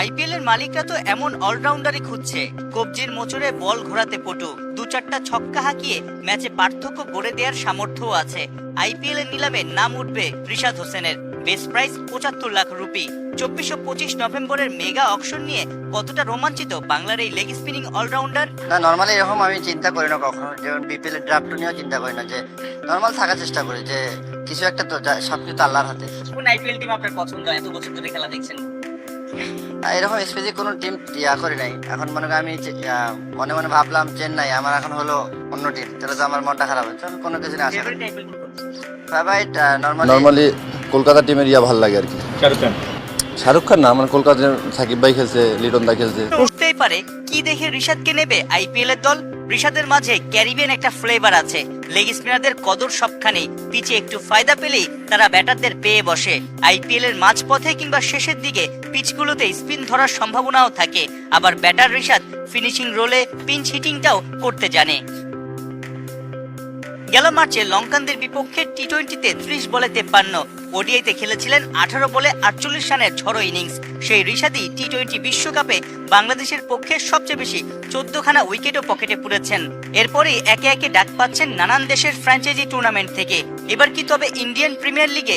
IPL এর মালিকরা তো এমন অলরাউন্ডারই খুঁজছে। কবজির মোচড়ে বল ঘোরাতে পটু। দু চারটা ছক্কা হাঁকিয়ে ম্যাচে পার্থক্য গড়ে দেওয়ার সামর্থ্যও আছে। আইপিএল এর নিলামে নাম উঠবে রিশাদ হোসেনের। বেস্ট প্রাইস পঁচাত্তর লাখ রুপি। চব্বিশ ও পঁচিশ নভেম্বরের মেগা অকশন নিয়ে কতটা রোমাঞ্চিত বাংলার এই লেগ স্পিনিং অলরাউন্ডার? না নর্মালি এরকম আমি চিন্তা করি না কখনো। যেমন বিপিএল এর ড্রাফট নিয়েও চিন্তা করি না যে নর্মাল থাকার চেষ্টা করি যে কিছু একটা তো সবকিছু আল্লাহর হাতে। কোন আইপিএল টিম আপনার পছন্দ? এত বছর ধরে খেলা দেখছেন। এরকম স্পেসিফিক কোনো টিম ইয়া করি নাই। এখন মনে করি আমি মনে মনে ভাবলাম চেন্নাই আমার এখন হলো অন্য টিম তাহলে তো আমার মনটা খারাপ হচ্ছে। আমি কোনো কিছু না আসে ফেভারিট নর্মালি নর্মালি কলকাতা টিমের ইয়া ভালো লাগে আর কি। শাহরুখ খান শাহরুখ খান না আমার কলকাতার সাকিব ভাই খেলছে লিটন দা খেলছে। বুঝতেই পারে কি দেখে ঋষাদকে নেবে আইপিএল এর দল? রিশাদের মাঝে ক্যারিবিয়ান একটা ফ্লেভার আছে। লেগ স্পিনারদের কদর সবখানে। পিচে একটু ফায়দা পেলেই তারা ব্যাটারদের পেয়ে বসে। আইপিএল এর মাঝপথে কিংবা শেষের দিকে পিচগুলোতে স্পিন ধরার সম্ভাবনাও থাকে। আবার ব্যাটার রিশাদ ফিনিশিং রোলে পিঞ্চ হিটিংটাও করতে জানে। গেল মার্চে লঙ্কানদের বিপক্ষে টি টোয়েন্টিতে ত্রিশ বলে তেপ্পান্ন। ওডিআইতে খেলেছিলেন আঠারো বলে আটচল্লিশ রানের ঝড়ো ইনিংস। সেই রিশাদি টি টোয়েন্টি বিশ্বকাপে বাংলাদেশের পক্ষে সবচেয়ে বেশি চোদ্দখানা উইকেটও পকেটে পুরেছেন। এরপরেই একে একে ডাক পাচ্ছেন নানান দেশের ফ্র্যাঞ্চাইজি টুর্নামেন্ট থেকে। এবার কি তবে ইন্ডিয়ান প্রিমিয়ার লিগে